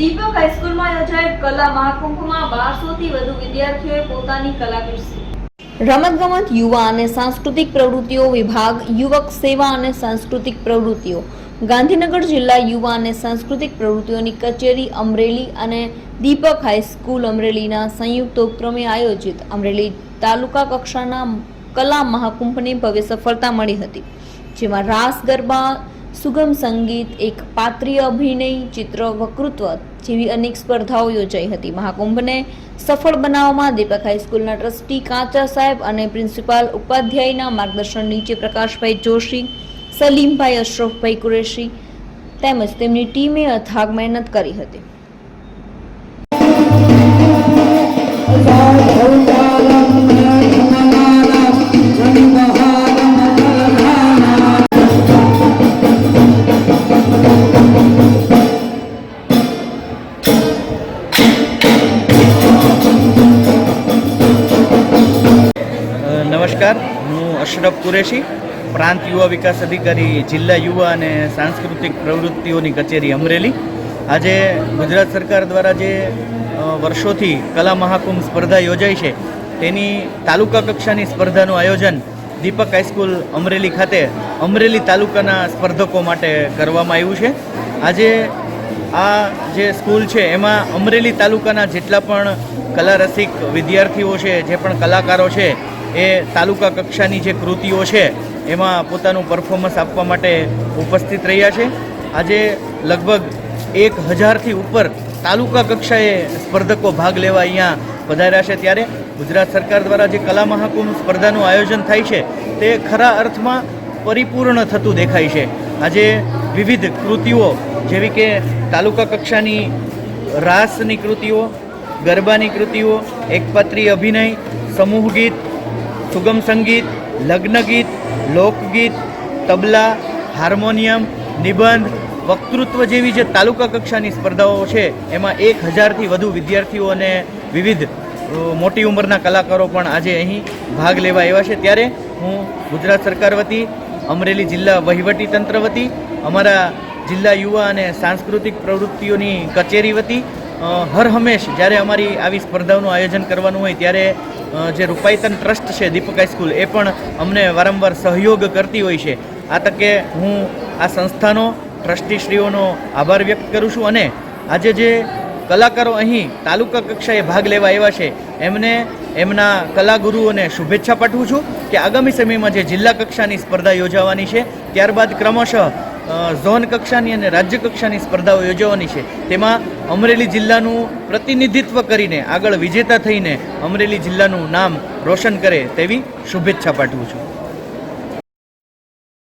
દીપક હાઈસ્કૂલમાં યોજાયેલ કલા મહાકુંભમાં બારસોથી વધુ વિદ્યાર્થીઓએ પોતાની કલા પીરસી. રમતગમત, યુવા અને સાંસ્કૃતિક પ્રવૃત્તિઓ વિભાગ, યુવક સેવા અને સાંસ્કૃતિક પ્રવૃત્તિઓ. ગાંધીનગર જિલ્લા યુવા અને સાંસ્કૃતિક પ્રવૃત્તિઓની કચેરી અમરેલી અને દીપક હાઈસ્કૂલ અમરેલીના સંયુક્ત ઉપક્રમે આયોજિત. અમરેલી તાલુકા કક્ષાના કલા મહાકુંભને ભવ્ય સફળતા મળી હતી, જેમાં રાસ ગરબા સુગમ સંગીત, એક પાત્રીય અભિનય, ચિત્ર, વકૃત્વ જેવી અનેક સ્પર્ધાઓ યોજાઈ હતી. મહાકુંભને સફળ બનાવવામાં દીપક હાઈસ્કૂલના ટ્રસ્ટી કાંચા સાહેબ અને પ્રિન્સિપાલ ઉપાધ્યાયના માર્ગદર્શન નીચે પ્રકાશભાઈ જોશી, સલીમભાઈ અશરફભાઈ કુરેશી તેમજ તેમની ટીમે અથાગ મહેનત કરી હતી. નમસ્કાર. હું અશરફ કુરેશી, પ્રાંત યુવા વિકાસ અધિકારી, જિલ્લા યુવા અને સાંસ્કૃતિક પ્રવૃત્તિઓની કચેરી અમરેલી. આજે ગુજરાત સરકાર દ્વારા જે વર્ષોથી કલા મહાકુંભ સ્પર્ધા યોજાઈ છે, તેની તાલુકા કક્ષાની સ્પર્ધાનું આયોજન દીપક હાઈસ્કૂલ અમરેલી ખાતે અમરેલી તાલુકાના સ્પર્ધકો માટે કરવામાં આવ્યું છે. આજે આ જે સ્કૂલ છે, એમાં અમરેલી તાલુકાના જેટલા પણ કલા રસિક વિદ્યાર્થીઓ છે, જે પણ કલાકારો છે, એ તાલુકા કક્ષાની જે કૃતિઓ છે, એમાં પોતાનું પરફોર્મન્સ આપવા માટે ઉપસ્થિત રહ્યા છે. આજે લગભગ એક હજારથી ઉપર તાલુકા કક્ષાએ સ્પર્ધકો ભાગ લેવા અહીંયા પધાર્યા છે. ત્યારે ગુજરાત સરકાર દ્વારા જે કલા મહાકુંભ સ્પર્ધાનું આયોજન થાય છે, તે ખરા અર્થમાં પરિપૂર્ણ થતું દેખાય છે. આજે વિવિધ કૃતિઓ જેવી કે તાલુકા કક્ષાની રાસની કૃતિઓ, ગરબાની કૃતિઓ, એકપાત્રી અભિનય, સમૂહ ગીત, સુગમ સંગીત, લગ્ન ગીત, લોકગીત, તબલા, હાર્મોનિયમ, નિબંધ, વક્તૃત્વ જેવી જે તાલુકા કક્ષાની સ્પર્ધાઓ છે, એમાં એક હજારથી વધુ વિદ્યાર્થીઓ અને વિવિધ મોટી ઉંમરના કલાકારો પણ આજે અહીં ભાગ લેવા એવા છે. ત્યારે હું ગુજરાત સરકાર વતી, અમરેલી જિલ્લા વહીવટી તંત્ર વતી, અમારા જિલ્લા યુવા અને સાંસ્કૃતિક પ્રવૃત્તિઓની કચેરી વતી હર હંમેશ જ્યારે અમારી આવી સ્પર્ધાઓનું આયોજન કરવાનું હોય ત્યારે જે રૂપાયતન ટ્રસ્ટ છે દીપક હાઈસ્કૂલ એ પણ અમને વારંવાર સહયોગ કરતી હોય છે. આ તકે હું આ સંસ્થાનો ટ્રસ્ટીશ્રીઓનો આભાર વ્યક્ત કરું છું અને આજે જે કલાકારો અહીં તાલુકા કક્ષાએ ભાગ લેવા આવ્યા છે, એમને એમના કલાગુરુઓને શુભેચ્છા પાઠવું છું કે આગામી સમયમાં જે જિલ્લા કક્ષાની સ્પર્ધા યોજાવાની છે, ત્યારબાદ ક્રમશઃ ઝોન કક્ષાની અને રાજ્ય કક્ષાની સ્પર્ધાઓ યોજવાની છે. તેમાં અમરેલી જિલ્લાનું પ્રતિનિધિત્વ કરીને આગળ વિજેતા થઈને અમરેલી જિલ્લાનું નામ રોશન કરે તેવી શુભેચ્છા પાઠવું છું.